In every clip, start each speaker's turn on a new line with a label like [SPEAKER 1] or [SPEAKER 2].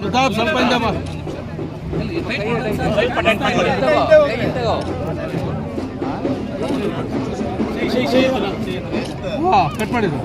[SPEAKER 1] ಪ್ರತಾಪ್ ಸ್ವಲ್ಪ ಇಂದಮ್ಮ ಕಟ್
[SPEAKER 2] ಮಾಡಿದ್ರು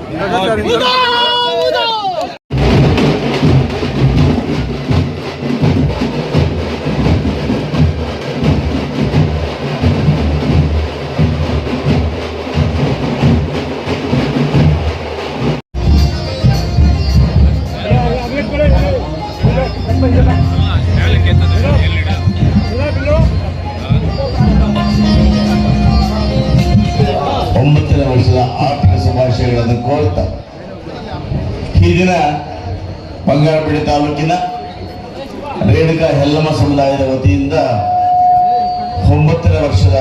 [SPEAKER 2] ಈ ದಿನ ಬಂಗಾರಪೇಟೆ ತಾಲೂಕಿನ ರೇಣುಕಾ ಹೆಲ್ಲಮ್ಮ ಸಮುದಾಯದ ವತಿಯಿಂದ ಒಂಬತ್ತನೇ ವರ್ಷದ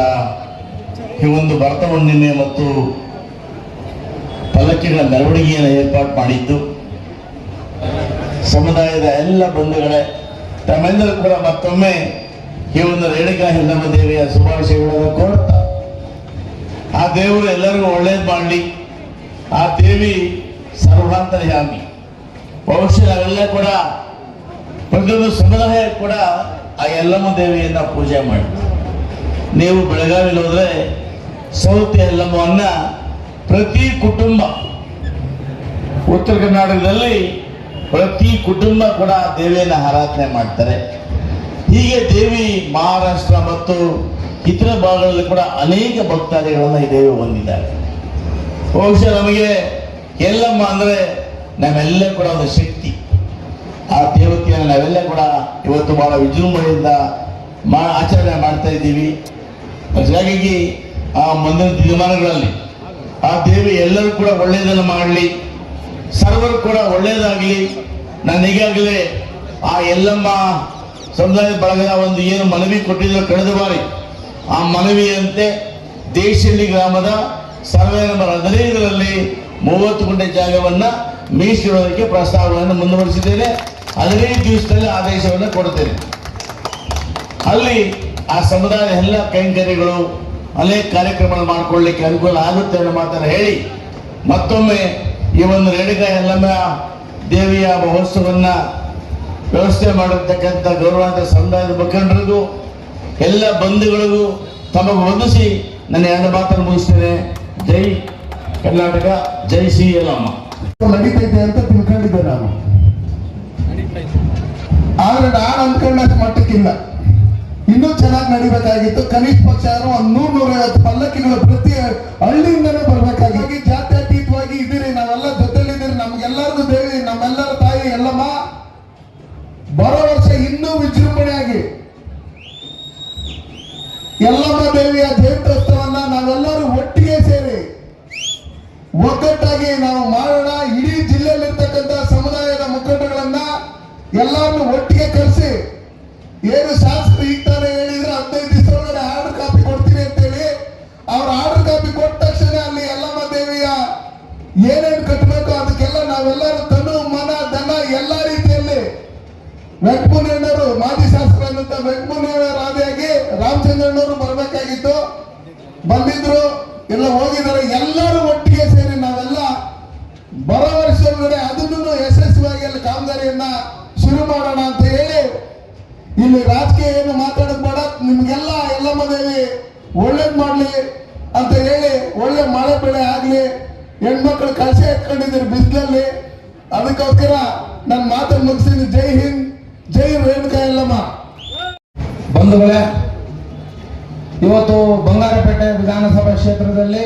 [SPEAKER 2] ಈ ಒಂದು ಭರತ ಹುಣ್ಣಿಮೆ ಮತ್ತು ಪಲ್ಲಕ್ಕಿಗಳ ಮೆರವಣಿಗೆಯನ್ನು ಏರ್ಪಾಡು ಮಾಡಿದ್ದು. ಸಮುದಾಯದ ಎಲ್ಲ ಬಂಧುಗಳೇ, ತಮ್ಮೆಲ್ಲರೂ ಕೂಡ ಮತ್ತೊಮ್ಮೆ ಈ ಒಂದು ರೇಣುಕಾ ಹೆಲ್ಲಮ್ಮ ದೇವಿಯ ಶುಭಾಶಯಗಳನ್ನು ಕೋರ್ತಾ ಆ ದೇವರು ಎಲ್ಲರಿಗೂ ಒಳ್ಳೇದು ಮಾಡಲಿ, ಆ ದೇವಿ ಸರ್ವಾಂತರ್ಯಾಮಿ. ಬಹುಶಃ ನಾವೆಲ್ಲ ಕೂಡ ಪ್ರತಿಯೊಂದು ಸಮುದಾಯ ಕೂಡ ಆ ಎಲ್ಲಮ್ಮ ದೇವಿಯನ್ನ ಪೂಜೆ ಮಾಡಿ ನೀವು ಬೆಳಗಾವಿಲಿ ಹೋದ್ರೆ ಸೌತ್ ಎಲ್ಲಮ್ಮವನ್ನ ಪ್ರತಿ ಕುಟುಂಬ ಉತ್ತರ ಕರ್ನಾಟಕದಲ್ಲಿ ಪ್ರತಿ ಕುಟುಂಬ ಕೂಡ ದೇವಿಯನ್ನು ಆರಾಧನೆ ಮಾಡ್ತಾರೆ. ಹೀಗೆ ದೇವಿ ಮಹಾರಾಷ್ಟ್ರ ಮತ್ತು ಇತರ ಭಾಗಗಳಲ್ಲಿ ಕೂಡ ಅನೇಕ ಭಕ್ತಾದಿಗಳನ್ನು ಈ ದೇವಿ ಹೊಂದಿದ್ದಾರೆ. ಬಹುಶಃ ನಮಗೆ ಎಲ್ಲಮ್ಮ ಅಂದರೆ ನಾವೆಲ್ಲ ಕೂಡ ಒಂದು ಶಕ್ತಿ. ಆ ದೇವತೆಯನ್ನು ನಾವೆಲ್ಲ ಕೂಡ ಇವತ್ತು ಬಹಳ ವಿಜೃಂಭಣೆಯಿಂದ ಮಾ ಆಚರಣೆ ಮಾಡ್ತಾ ಇದ್ದೀವಿ. ಹಾಗಾಗಿ ಆ ಮುಂದಿನ ದಿನಮಾನಗಳಲ್ಲಿ ಆ ದೇವಿ ಎಲ್ಲರೂ ಕೂಡ ಒಳ್ಳೆಯದನ್ನು ಮಾಡಲಿ. ಸರ್ವರು ಕೂಡ ಒಳ್ಳೆಯದಾಗಲಿ. ನಾನು ಈಗಾಗಲೇ ಆ ಎಲ್ಲಮ್ಮ ಸಮುದಾಯ ಬಳಗದ ಒಂದು ಏನು ಮನವಿ ಕೊಟ್ಟಿದ್ರು ಕಳೆದ ಬಾರಿ ಆ ಮನವಿಯಂತೆ ದೇಶಳ್ಳಿ ಗ್ರಾಮದ ಸರ್ವೆ ನಂಬರ್ ಹದಿನೈದರಲ್ಲಿ ಮೂವತ್ತು ಗುಂಟೆ ಜಾಗವನ್ನ ಮೀಸಲಿಡೋದಕ್ಕೆ ಪ್ರಸ್ತಾವವನ್ನು ಮುಂದುವರಿಸಿದ್ದೇನೆ. ಹದಿನೈದು ದಿವಸದಲ್ಲಿ ಆದೇಶವನ್ನು ಕೊಡುತ್ತೇನೆ. ಅಲ್ಲಿ ಆ ಸಮುದಾಯದ ಎಲ್ಲ ಕೈಂಕರ್ಯಗಳು ಅನೇಕ ಕಾರ್ಯಕ್ರಮಗಳು ಮಾಡಿಕೊಳ್ಳಿಕ್ಕೆ ಅನುಕೂಲ ಆಗುತ್ತೆ ಅನ್ನೋ ಮಾತನ್ನು ಹೇಳಿ ಮತ್ತೊಮ್ಮೆ ಈ ಒಂದು ರೇಣುಕ ಎಲ್ಲಮ್ಮ ದೇವಿಯ ಮಹೋತ್ಸವವನ್ನು ವ್ಯವಸ್ಥೆ ಮಾಡಿರ್ತಕ್ಕಂಥ ಗೌರವಾದ ಸಮುದಾಯದ ಮುಖಂಡರಿಗೂ, ಎಲ್ಲ ಬಂಧುಗಳಿಗೂ ತಮಗೆ ಹೊಂದಿಸಿ ನನ್ನ ಎರಡು ಮಾತನ್ನು ಮುಗಿಸ್ತೇನೆ. ಜೈ ಕರ್ನಾಟಕ, ಜೈ ಸಿ ಎಲ್ಲಮ್ಮ
[SPEAKER 3] ನಡೀತೈತೆ ಅಂತ ತಿಳ್ಕೊಂಡಿದ್ದೆ ನಾನು. ಆದ್ರೆ ನಾನು ಅಂದ್ಕೊಂಡಷ್ಟು ಮಟ್ಟಕ್ಕಿಲ್ಲ. ಇನ್ನೂ ಚೆನ್ನಾಗಿ ನಡಿಬೇಕಾಗಿತ್ತು. ಕನಿಷ್ಠ ಪಕ್ಷ ಒಂದ್ ನೂರ್, ನೂರೈವತ್ತು ಪಲ್ಲಕ್ಕಿಗಳು ಪ್ರತಿ ಹಳ್ಳಿಯಿಂದನೇ ಬರ್ಬೇಕಾಗಿ ಜಾತ್ಯತೀತವಾಗಿ ಇದ್ದೀರಿ, ನಾವೆಲ್ಲ ಜೊತೆಲಿದ್ದೀರಿ ನಮ್ಗೆಲ್ಲರಿಗೂ ದೇವಿ, ನಮ್ಮೆಲ್ಲರ ತಾಯಿ ಎಲ್ಲಮ್ಮ. ಬರೋ ವರ್ಷ ಇನ್ನೂ ವಿಜೃಂಭಣೆಯಾಗಿ. ಎಲ್ಲಮ್ಮ ದೇವಿಯ ಜಯಂತ್ಯೋತ್ಸವನ್ನ ನಾವೆಲ್ಲರೂ ಒಗ್ಗಟ್ಟಾಗಿ ನಾವು ಮಾಡೋಣ. ಇಡೀ ಜಿಲ್ಲೆಯಲ್ಲಿರ್ತಕ್ಕಂಥ ಸಮುದಾಯದ ಮುಖಂಡಗಳನ್ನ ಎಲ್ಲರನ್ನು ಒಟ್ಟಿಗೆ ಕರೆಸಿ, ಏನು ಶಾಸಕರು ಈಗ ಹೇಳಿದ್ರೆ ಹದಿನೈದು ದಿವಸ ಒಳಗಡೆ ಆರ್ಡರ್ ಕಾಪಿ ಕೊಡ್ತೀನಿ ಅಂತೇಳಿ, ಅವ್ರ ಆರ್ಡರ್ ಕಾಪಿ ಕೊಟ್ಟ ತಕ್ಷಣ ಅಲ್ಲಿ ಯಲ್ಲಮ್ಮ ದೇವಿಯ ಏನೇನು ಕಟ್ಟಬೇಕು ಅದಕ್ಕೆಲ್ಲ ನಾವೆಲ್ಲರೂ ತನು, ಮನ, ಧನ ಎಲ್ಲ ರೀತಿಯಲ್ಲಿ ವೆಂಕಟಮುನಿಯಣ್ಣವರು ಮಾಜಿ ಶಾಸಕರಾದಂತ ವೆಂಕಟಮುನಿಯವರ ಆದಿಯಾಗಿ ರಾಮಚಂದ್ರಣ್ಣವರು ಬರಬೇಕಾಗಿತ್ತು ಇಲ್ಲಿ ರಾಜಕೀಯ ಏನು ಮಾತಾಡೋದು ಬೇಡ. ನಿಮ್ಗೆಲ್ಲ ಎಲ್ಲಮ್ಮ ದೇವಿ ಒಳ್ಳೇದ್ ಮಾಡ್ಲಿ ಅಂತ ಹೇಳಿ ಒಳ್ಳೆ ಮಳೆ ಬೆಳೆ ಆಗ್ಲಿ, ಹೆಣ್ಮಕ್ಳು ಕಳಸೆ ಎತ್ಕೊಂಡಿದ್ದೀರಿ ಬಿಸಿಲಲ್ಲಿ. ಅದಕ್ಕೋಸ್ಕರ ನನ್ನ ಮಾತನ್ನು ಮುಗಿಸಿದ್ದೀನಿ ಜೈ ಹಿಂದ್, ಜೈ ರೇಣುಕಾ ಎಲ್ಲಮ್ಮ
[SPEAKER 4] ಬಂಧುಗಳೇ, ಇವತ್ತು ಬಂಗಾರಪೇಟೆ ವಿಧಾನಸಭಾ ಕ್ಷೇತ್ರದಲ್ಲಿ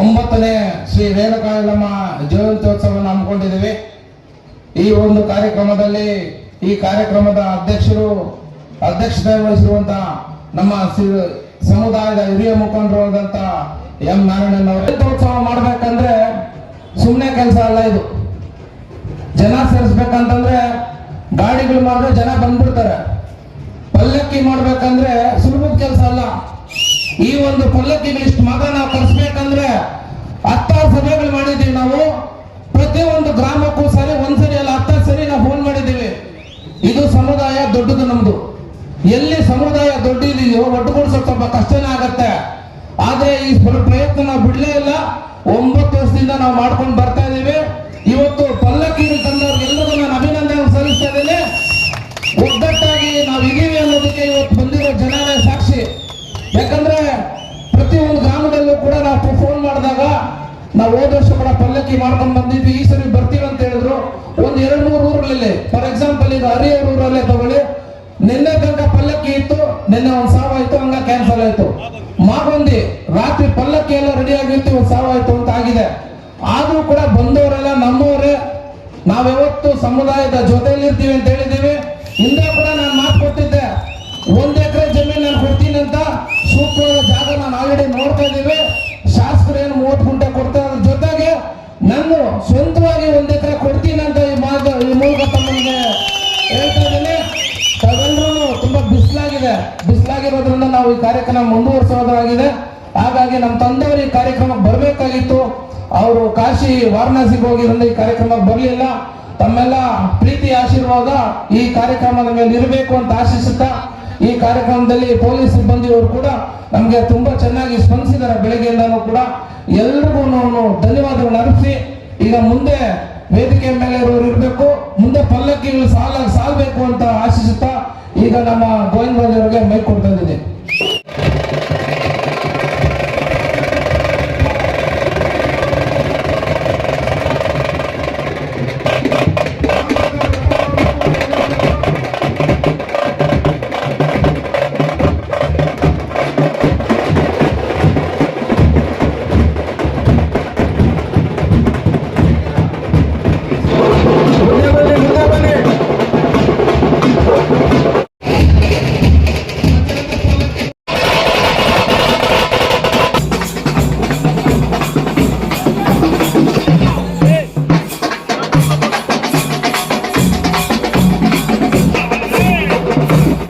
[SPEAKER 4] ಒಂಬತ್ತನೇ ಶ್ರೀ ರೇಣುಕಾಯಲ್ಲಮ್ಮ ಜಯಂತ್ಯೋತ್ಸವವನ್ನು ಹಮ್ಮಿಕೊಂಡಿದ್ದೀವಿ. ಈ ಒಂದು ಕಾರ್ಯಕ್ರಮದಲ್ಲಿ ಈ ಕಾರ್ಯಕ್ರಮದ ಅಧ್ಯಕ್ಷರು ಅಧ್ಯಕ್ಷತೆ ವಹಿಸಿರುವಂತಹ ನಮ್ಮ ಸಮುದಾಯದ ಹಿರಿಯ ಮುಖಂಡರು ಆದಂತ ಎಂ ನಾರಾಯಣ ರಥೋತ್ಸವ ಮಾಡ್ಬೇಕಂದ್ರೆ ಸುಮ್ಮನೆ ಕೆಲಸ ಅಲ್ಲ ಇದು. ಜನ ಸೇರಿಸ್ಬೇಕಂತಂದ್ರೆ ಗಾಡಿಗಳು ಮಾಡಿದ್ರೆ ಜನ ಬಂದ್ಬಿಡ್ತಾರೆ. ಪಲ್ಲಕ್ಕಿ ಮಾಡ್ಬೇಕಂದ್ರೆ ಸುಲಭದ ಕೆಲಸ ಅಲ್ಲ. ಈ ಒಂದು ಪಲ್ಲಕ್ಕಿಗಳು ಇಷ್ಟು ಮಗ ನಾವು ಕರ್ಸ್ಬೇಕಂದ್ರೆ ಹತ್ತಾರು ಸಭೆಗಳು ಮಾಡಿದ್ದೀವಿ ನಾವು. ಪ್ರತಿಯೊಂದು ಗ್ರಾಮಕ್ಕೂ ಸರಿ ಒಂದ್ಸರಿ ಅಲ್ಲ ಹತ್ತಾರು ಸರಿ ನಾವು ಫೋನ್ ಮಾಡಿದ್ದೀವಿ. ಇದು ಸಮುದಾಯ ದೊಡ್ಡದು ನಮ್ದು. ಎಲ್ಲಿ ಸಮುದಾಯ ದೊಡ್ಡ ಇದೆಯೋ ಸ್ವಲ್ಪ ಕಷ್ಟನೇ ಆಗತ್ತೆ. ಆದ್ರೆ ಈ ಸ್ವಲ್ಪ ಪ್ರಯತ್ನ ನಾವು ಬಿಡಲೇ ಇಲ್ಲ. ಒಂಬತ್ತು ವರ್ಷದಿಂದ ನಾವು ಮಾಡ್ಕೊಂಡು ಬರ್ತಾ ಇದ್ದೀವಿ ಇವತ್ತು ಪಲ್ಲಕ್ಕಿ ತಂದವ್ರಿಗೆಲ್ಲರೂ ನಾನು ಅಭಿನಂದನೆ ಸಲ್ಲಿಸ್ತಾ ಇದ್ದೇನೆ. ಒಗ್ಗಟ್ಟಾಗಿ ನಾವು ಇದೀವಿ ಅನ್ನೋದಕ್ಕೆ ಇವತ್ತು ಬಂದಿರೋ ಜನರೇ ಸಾಕ್ಷಿ. ಯಾಕಂದ್ರೆ ಪ್ರತಿಯೊಂದು ಗ್ರಾಮದಲ್ಲೂ ಕೂಡ ನಾವು ಫೋನ್ ಮಾಡಿದಾಗ ಹೋದ ವರ್ಷ ಕೂಡ ಪಲ್ಲಕ್ಕಿ ಮಾಡ್ಕೊಂಡು ಬಂದಿದ್ವಿ, ಈ ಸರಿ ಬರ್ತೀವಿ ಅಂತ ಹೇಳಿದ್ರು. ಒಂದ್ ಎರಡು ಮೂರು ಊರಲ್ಲಿ ಫಾರ್ ಎಕ್ಸಾಂಪಲ್ ಈಗ ಹರಿಹರ ಊರಲ್ಲೇ ತಗೊಳ್ಳಿ. ನಿನ್ನೆ ತನಕ ಪಲ್ಲಕ್ಕಿ ಇತ್ತು, ನಿನ್ನೆ ಒಂದ್ ಸಾವಾಯ್ತು ಹಂಗ ಕ್ಯಾನ್ಸಲ್ ಆಯ್ತು. ಮಾಗೊಂದಿ, ರಾತ್ರಿ ಪಲ್ಲಕ್ಕಿ ಎಲ್ಲ ರೆಡಿ ಆಗಿರ್ತೀವಿ ಒಂದ್ ಸಾವಾಯ್ತು ಅಂತ ಆಗಿದೆ. ಆದ್ರೂ ಕೂಡ ಬಂದವರೆಲ್ಲ ನಮ್ಮವರೇ ನಾವ್ಯಾವತ್ತು ಸಮುದಾಯದ ಜೊತೆಯಲ್ಲಿ ಇರ್ತೀವಿ ಅಂತ ಹೇಳಿದ್ದೀವಿ. ಹಿಂದೆ ಕೂಡ ನಾನು ಮಾತು ಕೊಟ್ಟಿದ್ದೆ. ಒಂದ್ ಎಕರೆ ಜಮೀನು ನಾನು ಕೊಡ್ತೀನಿ ಅಂತ ಸೂಕ್ತವಾದ ಜಾಗ ನಾನು ಆಲ್ರೆಡಿ ನೋಡ್ತಾ ಇದ್ದೀವಿ. ಶಾಸಕರು ಏನು ಮೂವತ್ತು ಗುಂಟೆ ಸ್ವಂತವಾಗಿ ಒಂದ್ ಎಕರೆ ಕೊಡ್ತೀನಂತ ಈ ಮಾತು ಈ ಮೂಲಕ ತಮ್ಮನಿಗೆ ಹೇಳ್ತಾ ಇದ್ದೀನಿ ತಗೊಂಡ್ರು ತುಂಬಾ ಬಿಸಿಲಾಗಿದೆ. ಬಿಸಿಲಾಗಿರೋದ್ರಿಂದ ನಾವು ಈ ಕಾರ್ಯಕ್ರಮ ಮುಂದುವರಿಸೋದಾಗಿದೆ. ಹಾಗಾಗಿ ನಮ್ಮ ತಂದೆಯವರು ಈ ಕಾರ್ಯಕ್ರಮಕ್ಕೆ ಬರಬೇಕಾಗಿತ್ತು. ಅವರು ಕಾಶಿ ವಾರಣಾಸಿಗೆ ಹೋಗಿರೋದ್ರಿಂದ ಈ ಕಾರ್ಯಕ್ರಮಕ್ಕೆ ಬರಲಿಲ್ಲ. ತಮ್ಮೆಲ್ಲ ಪ್ರೀತಿ, ಆಶೀರ್ವಾದ ಈ ಕಾರ್ಯಕ್ರಮದ ಮೇಲೆ ಇರಬೇಕು ಅಂತ ಆಶಿಸುತ್ತಾ, ಈ ಕಾರ್ಯಕ್ರಮದಲ್ಲಿ ಪೊಲೀಸ್ ಸಿಬ್ಬಂದಿಯವರು ಕೂಡ ನಮಗೆ ತುಂಬಾ ಚೆನ್ನಾಗಿ ಸ್ಪಂದಿಸಿದ್ದಾರೆ. ಬೆಳಗ್ಗೆಯಿಂದನೂ ಕೂಡ ಎಲ್ರಿಗೂ ಧನ್ಯವಾದಗಳನ್ನು ಅರ್ಪಿಸಿ ಈಗ ಮುಂದೆ ವೇದಿಕೆ ಮೇಲೆ ಇರೋರು ಇರಬೇಕು, ಮುಂದೆ ಪಲ್ಲಕ್ಕಿಗಳು ಸಾಲ ಸಾಲ್ಬೇಕು ಅಂತ ಆಶಿಸುತ್ತಾ ಈಗ ನಮ್ಮ ಗೋವಿಂದ ಮೈಕ್ ಕೊಡ್ತಾ ಇದ್ದೀನಿ.